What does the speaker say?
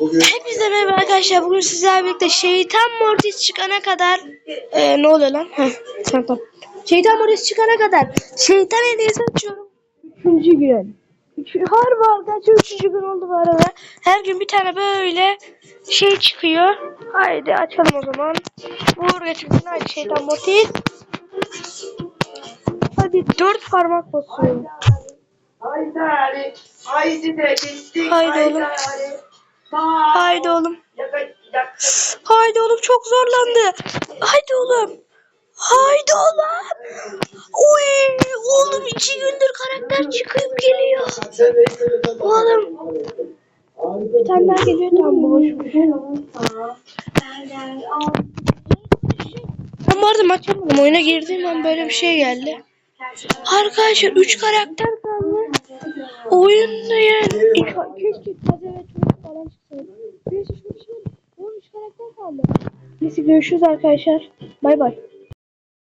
Hepinize merhaba arkadaşlar. Bugün sizlerle birlikte şeytan mortis çıkana kadar Ee, ne oluyor lan? Heh, tamam. Şeytan mortis çıkana kadar şeytan hediyesi açıyorum. Üçüncü gün. Üç, harbi arkadaşlar üçüncü gün oldu bu arada. Her gün bir tane böyle şey çıkıyor. Haydi açalım o zaman. Uğur getirsin haydi şeytan mortis. Hadi dört parmak basıyorum. Haydi Ali, haydi de gittik. Haydi oğlum. Haydi oğlum. Haydi oğlum çok zorlandı. Haydi oğlum. Haydi oğlum. Oy oğlum iki gündür karakter çıkıp geliyor. Oğlum. Bir tane daha geliyor tam boşmuş. Ben vardı maç yapmadım. Oyuna girdiğim an böyle bir şey geldi. Arkadaşlar 3 karakter kaldı. Oyunda yani 2 Neyse şunu 13 karakter kaldı. Neyse görüşürüz arkadaşlar. Bay bay.